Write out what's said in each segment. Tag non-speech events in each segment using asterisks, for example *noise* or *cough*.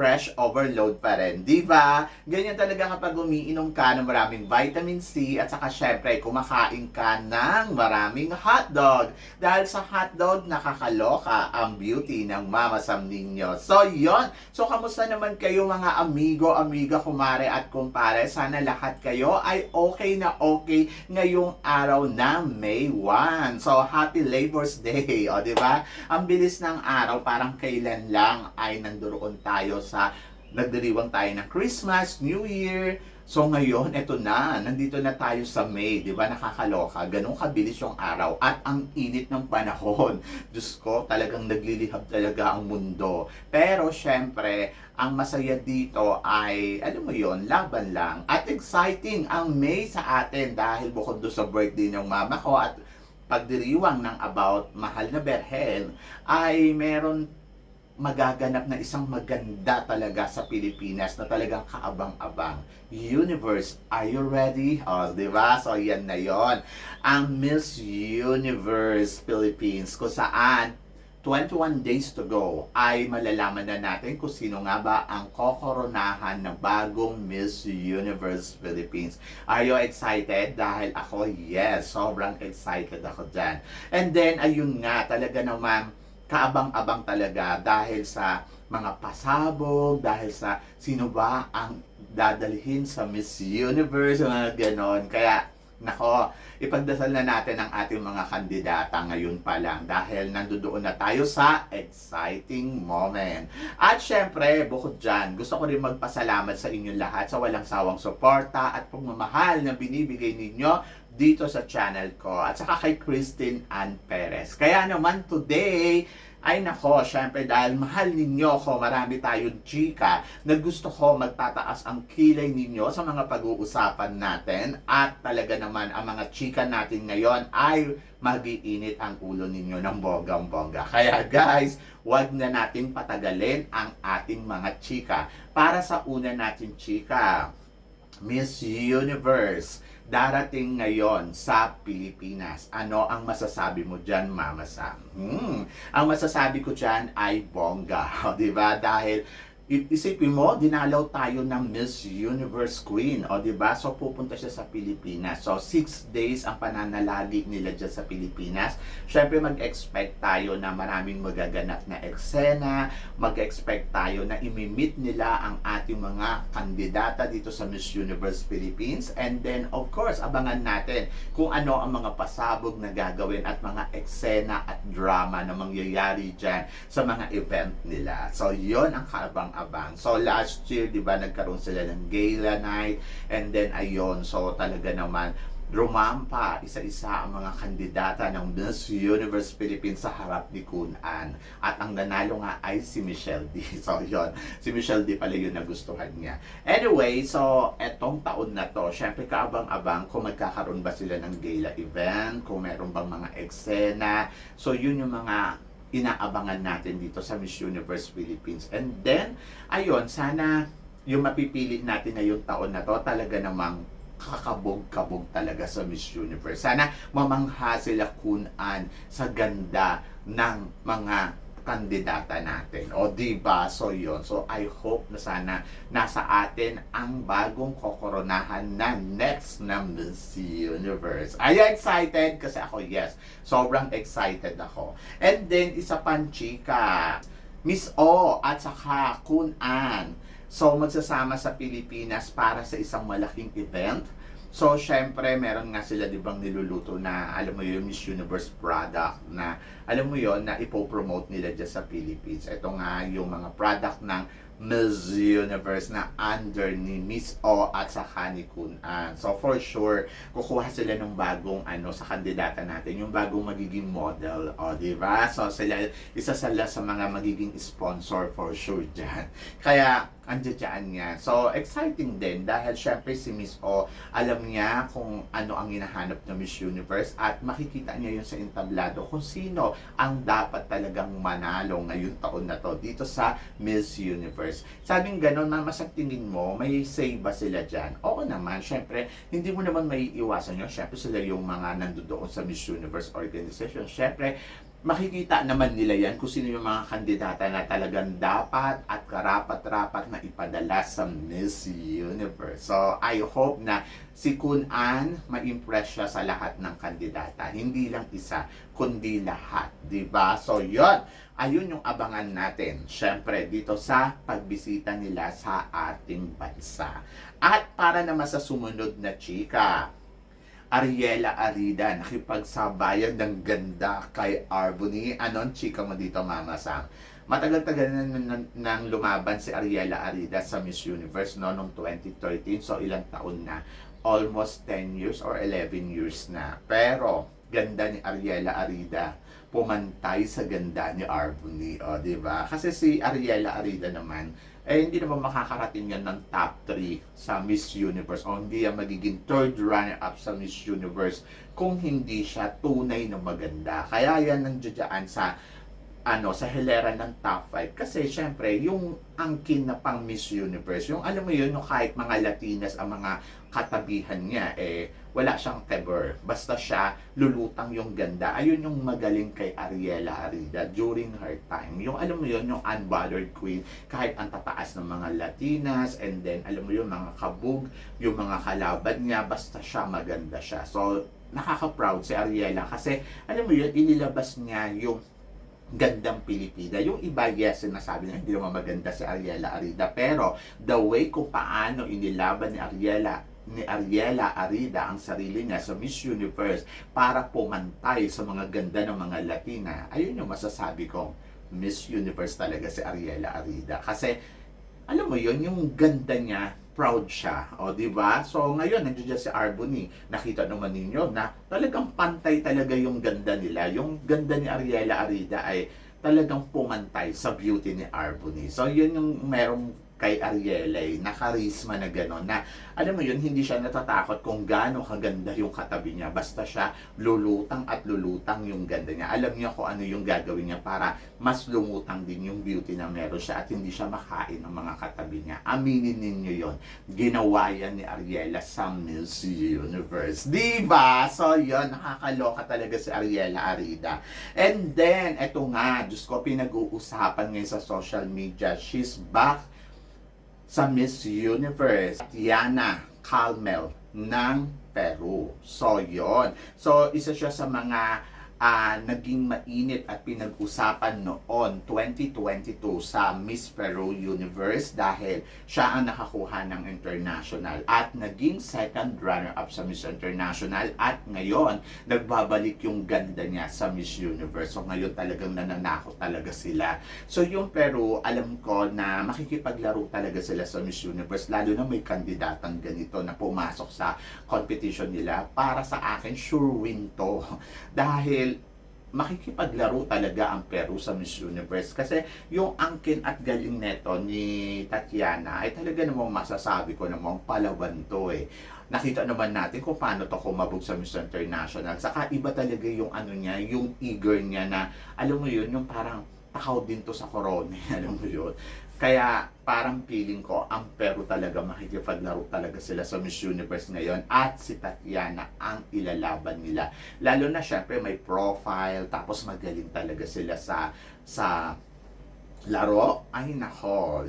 fresh overload pa rin. Di ba? Ganyan talaga kapag umiinom ka ng maraming vitamin C at saka syempre kumakain ka ng maraming hotdog. Dahil sa hotdog, nakakaloka ang beauty ng Mama Sam ninyo. So, yon. So, kamusta naman kayo mga amigo, amiga, kumare at kumpare? Sana lahat kayo ay okay na okay ngayong araw na May 1. So, happy Labor's Day. *laughs* O, di ba? Ang bilis ng araw, parang kailan lang ay nandoon tayo sa nagdiriwang tayo ng Christmas, New Year. So ngayon, eto na, nandito na tayo sa May, di ba? Nakakaloka, ganun kabilis yung araw at ang init ng panahon. *laughs* Diyos ko, talagang naglilihab talaga ang mundo. Pero syempre, ang masaya dito ay, alam mo yon laban lang. At exciting ang May sa atin dahil bukod doon sa birthday ng mama ko at pagdiriwang ng about mahal na Berhel, ay meron magaganap na isang maganda talaga sa Pilipinas na talagang kaabang-abang. Universe, are you ready? O, di ba? So, yan na yon Ang Miss Universe Philippines, kung saan 21 days to go ay malalaman na natin kung sino nga ba ang kokoronahan ng bagong Miss Universe Philippines. Are you excited? Dahil ako, yes, sobrang excited ako dyan. And then, ayun nga, talaga naman, kaabang-abang talaga dahil sa mga pasabog, dahil sa sino ba ang dadalhin sa Miss Universe, mga ganon. Kaya, nako, ipagdasal na natin ang ating mga kandidata ngayon pa lang dahil nandoon na tayo sa exciting moment. At syempre, bukod dyan, gusto ko rin magpasalamat sa inyong lahat sa walang sawang suporta at pagmamahal na binibigay ninyo dito sa channel ko at saka kay Christine Ann Perez. Kaya naman today, ay nako, syempre dahil mahal ninyo ko, marami tayong chika na gusto ko magtataas ang kilay ninyo sa mga pag-uusapan natin at talaga naman ang mga chika natin ngayon ay magiinit ang ulo ninyo ng bonggang-bongga. Kaya guys, wag na natin patagalin ang ating mga chika. Para sa una natin chika, Miss Universe darating ngayon sa Pilipinas. Ano ang masasabi mo dyan, Mama Sam? Hmm. Ang masasabi ko dyan ay bongga. *laughs* Di ba? Dahil isipin mo, dinalaw tayo ng Miss Universe Queen. O, di ba? So, pupunta siya sa Pilipinas. So, six days ang pananalagi nila dyan sa Pilipinas. Siyempre, mag-expect tayo na maraming magaganap na eksena. Mag-expect tayo na imimit nila ang ating mga kandidata dito sa Miss Universe Philippines. And then, of course, abangan natin kung ano ang mga pasabog na gagawin at mga eksena at drama na mangyayari dyan sa mga event nila. So, yon ang kaabang-abang. So, last year, di ba, nagkaroon sila ng gala night. And then, ayon, so talaga naman, rumampa isa-isa ang mga kandidata ng Miss Universe Philippines sa harap ni Kun An. At ang nanalo nga ay si Michelle D. *laughs* So, yon Si Michelle D pala yun nagustuhan niya. Anyway, so, etong taon na to, syempre kaabang-abang kung magkakaroon ba sila ng gala event, kung meron bang mga eksena. So, yun yung mga inaabangan natin dito sa Miss Universe Philippines. And then, ayun, sana yung mapipili natin ngayong taon na to talaga namang kakabog-kabog talaga sa Miss Universe. Sana mamangha sila kunan sa ganda ng mga kandidata natin. O di ba? So yon. So I hope na sana nasa atin ang bagong kokoronahan na next na Miss Universe. Are you excited? Kasi ako, yes. Sobrang excited ako. And then, isa pang chika. Miss O at saka Kun An. So, magsasama sa Pilipinas para sa isang malaking event. So, syempre, meron nga sila, di bang, niluluto na, alam mo yun, Miss Universe product na, alam mo yon na ipopromote nila dyan sa Philippines. Ito nga yung mga product ng Miss Universe na under ni Miss O at saka ni Kun An. So, for sure, kukuha sila ng bagong ano sa kandidata natin, yung bagong magiging model. O, di ba? So, sila, isa sila sa mga magiging sponsor for sure dyan. Kaya, andyan niya. So, exciting din dahil syempre si Miss O, alam niya kung ano ang hinahanap ng Miss Universe at makikita niya yun sa entablado kung sino ang dapat talagang manalo ngayong taon na to dito sa Miss Universe. Sabing ganon, mama, sa mo, may say ba sila dyan? Oo naman, syempre, hindi mo naman may iwasan yun. Syempre, sila yung mga nandoon sa Miss Universe organization. Syempre, makikita naman nila yan kung sino yung mga kandidata na talagang dapat at karapat-rapat na ipadala sa Miss Universe. So, I hope na si Kun An ma-impress siya sa lahat ng kandidata. Hindi lang isa, kundi lahat. ba So, yon Ayun yung abangan natin. Siyempre, dito sa pagbisita nila sa ating bansa. At para naman sa sumunod na chika, Ariela Arida, nakipagsabayan ng ganda kay Arbony. Anong chika mo dito, Mama Sam? Matagal-tagal na nang, lumaban si Ariela Arida sa Miss Universe no, noong 2013. So, ilang taon na. Almost 10 years or 11 years na. Pero, ganda ni Ariela Arida pumantay sa ganda ni Arbony. O, di ba? Kasi si Ariela Arida naman, eh hindi naman makakarating yan ng top 3 sa Miss Universe o hindi yan magiging third runner-up sa Miss Universe kung hindi siya tunay na maganda. Kaya yan nandiyan sa ano sa hilera ng top 5 kasi syempre yung angkin na pang Miss Universe yung alam mo yun yung kahit mga Latinas ang mga katabihan niya eh wala siyang teber basta siya lulutang yung ganda. Ayun yung magaling kay Ariela Arida during her time. Yung alam mo yun yung unbothered queen kahit ang tataas ng mga Latinas and then alam mo yun mga kabug yung mga kalaban niya basta siya maganda siya. So nakaka-proud si Ariela kasi alam mo yun inilabas niya yung gandang Pilipina. Yung iba, yes, sinasabi na hindi naman maganda si Ariela Arida. Pero, the way kung paano inilaban ni Ariela ni Ariela Arida ang sarili niya sa Miss Universe para pumantay sa mga ganda ng mga Latina, ayun yung masasabi kong Miss Universe talaga si Ariela Arida. Kasi, alam mo yun, yung ganda niya, proud siya. O, di ba? So, ngayon, nandiyan si Arbony. Nakita naman ninyo na talagang pantay talaga yung ganda nila. Yung ganda ni Ariela Arida ay talagang pumantay sa beauty ni Arbony. So, yun yung merong kay Ariela eh, nakarisma na gano'n na alam mo yun, hindi siya natatakot kung gaano kaganda yung katabi niya. Basta siya lulutang at lulutang yung ganda niya. Alam niya kung ano yung gagawin niya para mas lumutang din yung beauty na meron siya at hindi siya makain ng mga katabi niya. Aminin ninyo yon Ginawa yan ni Ariela sa Miss Universe. Diba? So yun, nakakaloka talaga si Ariela Arida. And then, eto nga, Diyos ko, pinag-uusapan ngayon sa social media. She's back sa Miss Universe, Tiana Calmel ng Peru. So, yon. So, isa siya sa mga ah, naging mainit at pinag-usapan noon 2022 sa Miss Peru Universe dahil siya ang nakakuha ng international at naging second runner-up sa Miss International at ngayon nagbabalik yung ganda niya sa Miss Universe. So ngayon talagang nananakot talaga sila. So yung Peru, alam ko na makikipaglaro talaga sila sa Miss Universe lalo na may kandidatang ganito na pumasok sa competition nila. Para sa akin, sure win to. *laughs* Dahil makikipaglaro talaga ang Peru sa Miss Universe kasi yung angkin at galing neto ni Tatiana ay talaga namang masasabi ko namang palaban to eh. Nakita naman natin kung paano to kumabog sa Miss International. Saka iba talaga yung ano niya, yung eager niya na alam mo yun, yung parang takaw din to sa corona, *laughs* alam mo yun. Kaya parang feeling ko, ang Peru talaga makikipaglaro talaga sila sa Miss Universe ngayon at si Tatiana ang ilalaban nila. Lalo na syempre may profile, tapos magaling talaga sila sa sa laro. Ay nako,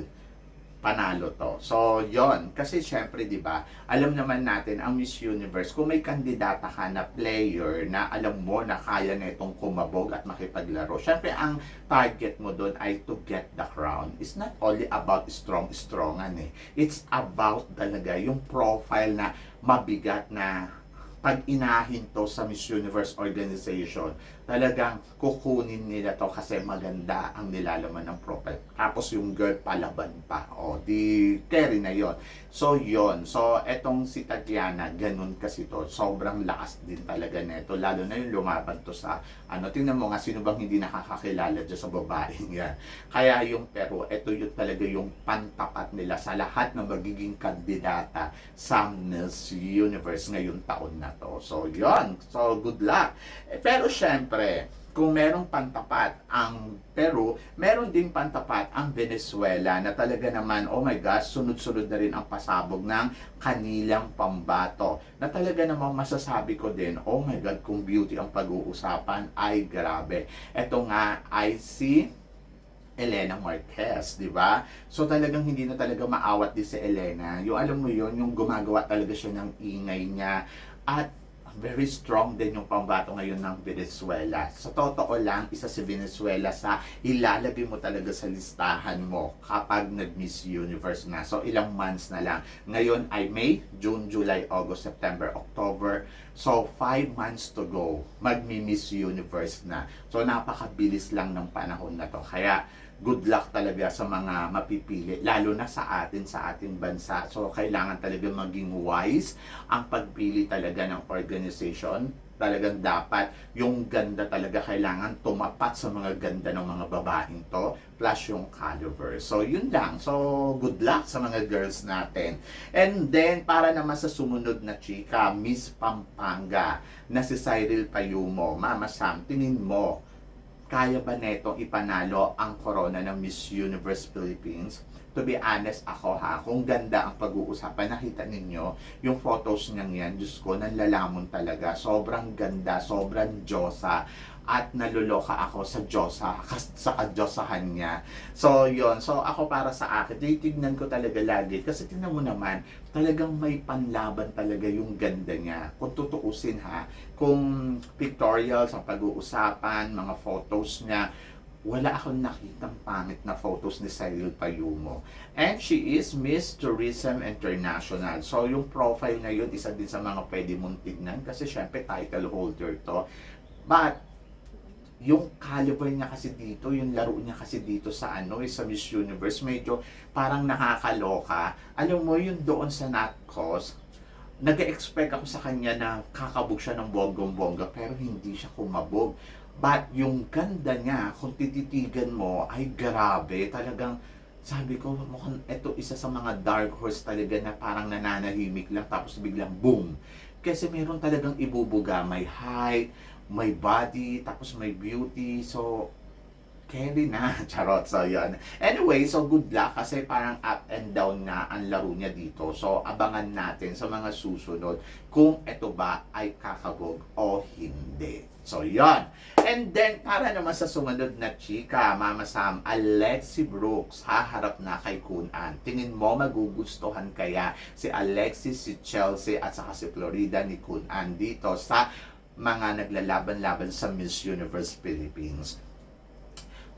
panalo to. So, yon Kasi syempre, di ba, alam naman natin, ang Miss Universe, kung may kandidata ka na player na alam mo na kaya na itong kumabog at makipaglaro, syempre, ang target mo doon ay to get the crown. It's not only about strong-strongan eh. It's about talaga yung profile na mabigat na pag inahin to sa Miss Universe organization, talagang kukunin nila to kasi maganda ang nilalaman ng profile. Tapos yung girl palaban pa. O, di carry na yon So, yon So, etong si Tatiana, ganun kasi to. Sobrang lakas din talaga nito. Lalo na yung lumaban to sa, ano, tingnan mo nga, sino bang hindi nakakakilala dyan sa babaeng *laughs* yan. Kaya yung pero, ito yung talaga yung pantapat nila sa lahat ng magiging kandidata sa Miss Universe ngayong taon na to. So, yon So, good luck. Eh, pero syempre, kung merong pantapat ang Peru, meron din pantapat ang Venezuela na talaga naman, oh my gosh, sunod-sunod na rin ang pasabog ng kanilang pambato. Na talaga namang masasabi ko din, oh my God, kung beauty ang pag-uusapan, ay grabe. Ito nga ay si Elena Marquez, di ba? So talagang hindi na talaga maawat din si Elena. Yung alam mo yon yung gumagawa talaga siya ng ingay niya. At very strong din yung pambato ngayon ng Venezuela. Sa totoo lang, isa si Venezuela sa ilalagay mo talaga sa listahan mo kapag nag-Miss Universe na. So ilang months na lang. Ngayon ay May, June, July, August, September, October. So 5 months to go. Mag-Miss Universe na. So napakabilis lang ng panahon na to. Kaya good luck talaga sa mga mapipili, lalo na sa atin, sa ating bansa. So, kailangan talaga maging wise ang pagpili talaga ng organization. Talagang dapat yung ganda talaga kailangan tumapat sa mga ganda ng mga babaeng to plus yung caliber. So, yun lang. So, good luck sa mga girls natin. And then, para naman sa sumunod na chika, Miss Pampanga na si Cyril Payumo. Mama Sam, tingin mo, kaya ba netong ipanalo ang corona ng Miss Universe Philippines? To be honest ako ha, kung ganda ang pag-uusapan, nakita ninyo yung photos niyan yan, Diyos ko, nanlalamon talaga. Sobrang ganda, sobrang Diyosa at naluloka ako sa Diyosa, sa kadyosahan niya. So, yon So, ako para sa akin, titignan ko talaga lagi. Kasi tingnan mo naman, talagang may panlaban talaga yung ganda niya. Kung tutuusin ha, kung pictorials ang pag-uusapan, mga photos niya, wala akong nakitang pangit na photos ni Cyril Payumo. And she is Miss Tourism International. So, yung profile na yun, isa din sa mga pwede mong tignan kasi syempre title holder to. But, yung caliber niya kasi dito, yung laro niya kasi dito sa ano, eh, sa Miss Universe, medyo parang nakakaloka. Alam mo, yung doon sa Natcos, nag-expect ako sa kanya na kakabog siya ng bonggong-bongga, pero hindi siya kumabog. But yung ganda niya, kung tititigan mo, ay grabe, talagang sabi ko, mukhang ito isa sa mga dark horse talaga na parang nananahimik lang tapos biglang boom. Kasi meron talagang ibubuga, may height, may body, tapos may beauty. So, carry na. *laughs* Charot. So, yun. Anyway, so good luck kasi parang up and down na ang laro niya dito. So, abangan natin sa mga susunod kung ito ba ay kakabog o hindi. So, yon. And then, para naman sa sumunod na chika, Mama Sam, Alexi Brooks, haharap na kay Kunan. Tingin mo magugustuhan kaya si Alexis, si Chelsea, at saka si Florida ni Kunan dito sa mga naglalaban-laban sa Miss Universe Philippines.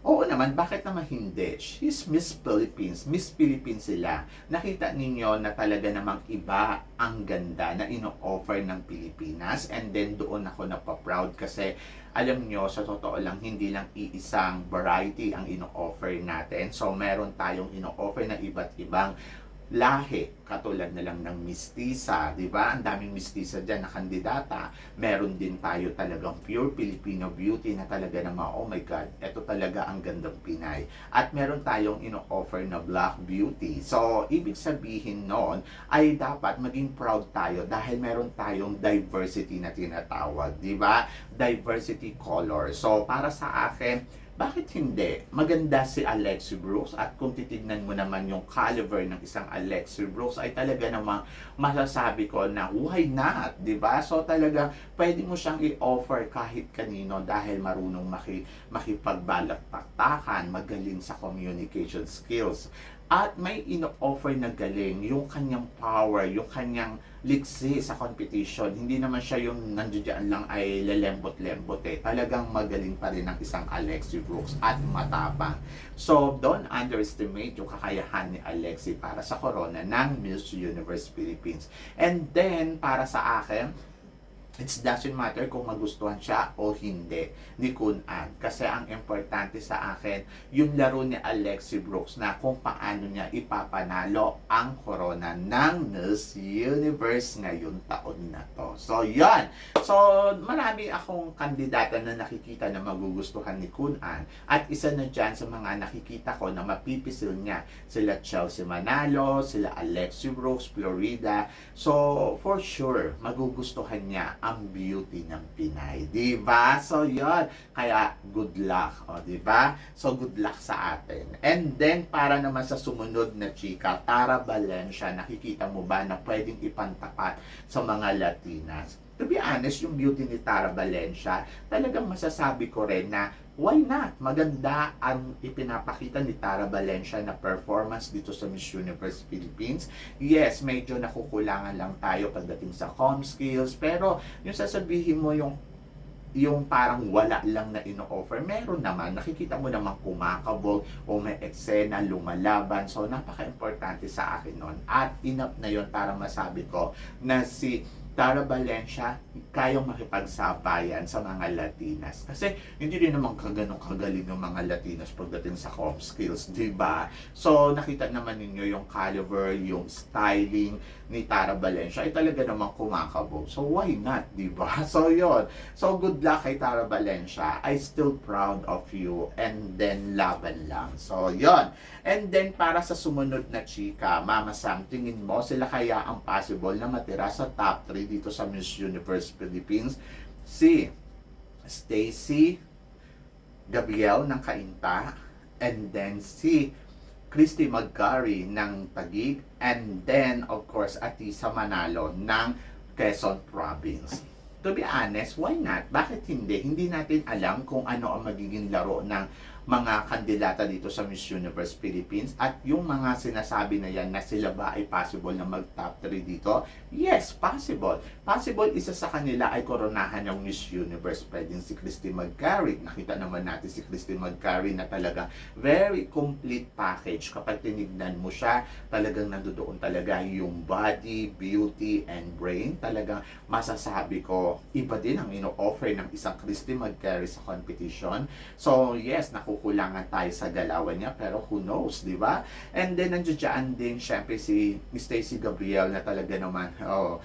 Oo naman, bakit naman hindi? She's Miss Philippines. Miss Philippines sila. Nakita ninyo na talaga namang iba ang ganda na ino-offer ng Pilipinas. And then doon ako napaproud kasi alam nyo, sa totoo lang, hindi lang iisang variety ang ino-offer natin. So meron tayong ino-offer na iba't ibang lahi, katulad na lang ng mistisa, di ba? Ang daming mistisa dyan na kandidata. Meron din tayo talagang pure Filipino beauty na talaga naman, oh my God, ito talaga ang gandang Pinay. At meron tayong ino-offer na black beauty. So, ibig sabihin noon ay dapat maging proud tayo dahil meron tayong diversity na tinatawag, di ba? Diversity color. So, para sa akin, bakit hindi? Maganda si Alexi Brooks at kung titignan mo naman yung caliber ng isang Alexi Brooks ay talaga namang masasabi ko na why not, ba? So talaga pwede mo siyang i-offer kahit kanino dahil marunong maki, makipagbalak-taktakan, magaling sa communication skills. At may ino-offer na galing yung kanyang power, yung kanyang liksi sa competition. Hindi naman siya yung nandiyan lang ay lalembot-lembot eh. Talagang magaling pa rin ang isang Alexi Brooks at matapang. So, don't underestimate yung kakayahan ni Alexi para sa corona ng Miss Universe Philippines. And then, para sa akin, it doesn't matter kung magustuhan siya o hindi ni Kun An. Kasi ang importante sa akin, yung laro ni Alexi Brooks na kung paano niya ipapanalo ang corona ng Miss Universe ngayong taon na to. So, yan. So, marami akong kandidata na nakikita na magugustuhan ni Kun An. At isa na dyan sa mga nakikita ko na mapipisil niya sila Chelsea Manalo, sila Alexi Brooks, Florida. So, for sure, magugustuhan niya ang beauty ng Pinay. Di ba? So, yon Kaya, good luck. O, di ba? So, good luck sa atin. And then, para naman sa sumunod na chika, Tara Valencia, nakikita mo ba na pwedeng ipantapat sa mga Latinas? To be honest, yung beauty ni Tara Valencia, talagang masasabi ko rin na why not? Maganda ang ipinapakita ni Tara Valencia na performance dito sa Miss Universe Philippines. Yes, medyo nakukulangan lang tayo pagdating sa com skills, pero yung sasabihin mo yung yung parang wala lang na ino-offer, meron naman. Nakikita mo naman kumakabog o may eksena, lumalaban. So, napaka-importante sa akin nun. At enough na yon para masabi ko na si Tara Valencia, kayang makipagsabayan sa mga Latinas. Kasi hindi rin naman kaganong kagaling ng mga Latinas pagdating sa com skills, di ba? So, nakita naman ninyo yung caliber, yung styling ni Tara Valencia ay talaga namang kumakabog. So, why not, di ba? *laughs* So, yon So, good luck kay Tara Valencia. I still proud of you. And then, laban lang. So, yon And then, para sa sumunod na chika, Mama Sam, tingin mo sila kaya ang possible na matira sa top 3 dito sa Miss Universe Philippines? Si Stacy Gabriel ng Kainta and then si Christy Magcari ng Tagig and then of course Atisa Manalo ng Quezon Province. To be honest, why not? Bakit hindi? Hindi natin alam kung ano ang magiging laro ng mga kandidata dito sa Miss Universe Philippines at yung mga sinasabi na yan na sila ba ay possible na mag top 3 dito? Yes, possible. Possible isa sa kanila ay koronahan ng Miss Universe. Pwedeng si Christy McCarrick. Nakita naman natin si Christy McCarrick na talaga very complete package. Kapag tinignan mo siya, talagang nandoon talaga yung body, beauty, and brain. Talagang masasabi ko, iba din ang ino-offer ng isang Christy McCarrick sa competition. So, yes, nakukulangan tayo sa galawan niya, pero who knows, di ba? And then, nandiyan din, syempre, si Stacy Gabriel na talaga naman, oh,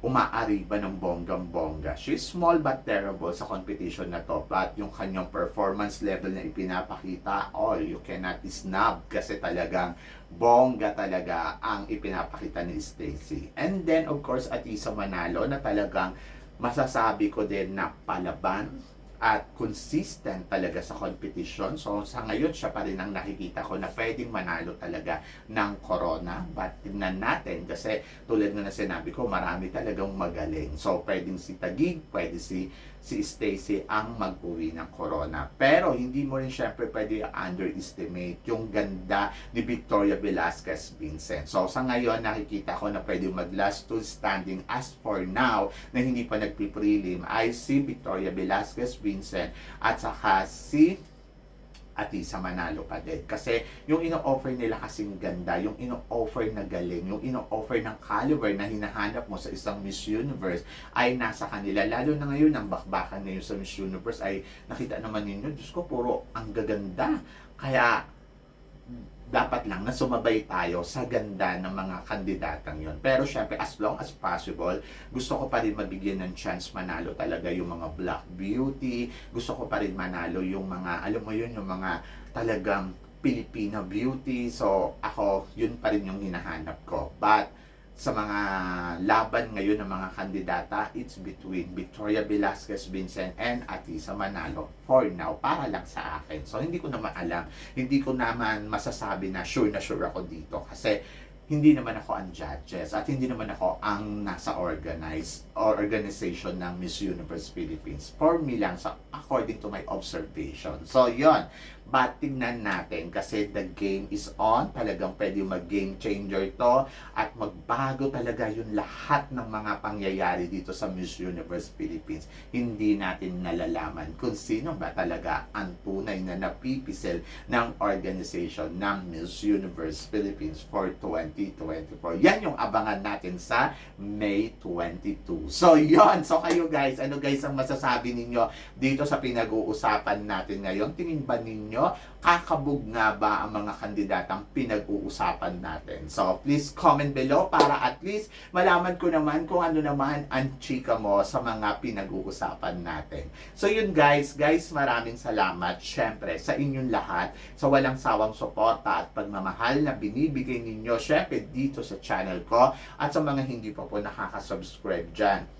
umaariba ng bonggang-bongga. She's small but terrible sa competition na to. But yung kanyang performance level na ipinapakita, oh, you cannot snub kasi talagang bongga talaga ang ipinapakita ni Stacy. And then, of course, Atisa Manalo na talagang masasabi ko din na palaban at consistent talaga sa competition. So sa ngayon siya pa rin ang nakikita ko na pwedeng manalo talaga ng corona. But tignan natin kasi tulad na sinabi ko, marami talagang magaling. So pwedeng si Tagig, pwede si si Stacy ang mag-uwi ng corona. Pero hindi mo rin syempre pwede underestimate yung ganda ni Victoria Velasquez Vincent. So sa ngayon nakikita ko na pwede mag last two standing as for now na hindi pa nagpiprelim ay si Victoria Velasquez Vincent at saka si Atisa Manalo pa din. Kasi yung ino-offer nila kasing ganda, yung ino-offer na galing, yung ino-offer ng caliber na hinahanap mo sa isang Miss Universe ay nasa kanila. Lalo na ngayon, ang bakbakan ngayon sa Miss Universe ay nakita naman ninyo, Diyos ko, puro ang gaganda. Kaya dapat lang na sumabay tayo sa ganda ng mga kandidatang yon. Pero syempre, as long as possible, gusto ko pa rin mabigyan ng chance manalo talaga yung mga Black Beauty. Gusto ko pa rin manalo yung mga, alam mo yun, yung mga talagang Filipino beauty. So, ako, yun pa rin yung hinahanap ko. But, sa mga laban ngayon ng mga kandidata, it's between Victoria Velasquez Vincent and Atisa Manalo for now, para lang sa akin. So, hindi ko naman alam, hindi ko naman masasabi na sure na sure ako dito kasi hindi naman ako ang judges at hindi naman ako ang nasa organize or organization ng Miss Universe Philippines. For me lang, sa, according to my observation. So, yon But natin kasi the game is on. Talagang pwede mag-game changer to at magbago talaga yung lahat ng mga pangyayari dito sa Miss Universe Philippines. Hindi natin nalalaman kung sino ba talaga ang tunay na napipisil ng organization ng Miss Universe Philippines for 20 2024. Yan yung abangan natin sa May 22. So, yon So, kayo guys, ano guys ang masasabi ninyo dito sa pinag-uusapan natin ngayon? Tingin ba ninyo kakabog nga ba ang mga kandidatang pinag-uusapan natin? So, please comment below para at least malaman ko naman kung ano naman ang chika mo sa mga pinag-uusapan natin. So, yun guys, guys, maraming salamat syempre sa inyong lahat sa walang sawang suporta at pagmamahal na binibigay ninyo syempre dito sa channel ko at sa mga hindi pa po nakaka-subscribe dyan.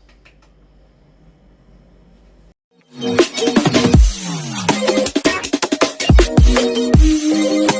Thank you.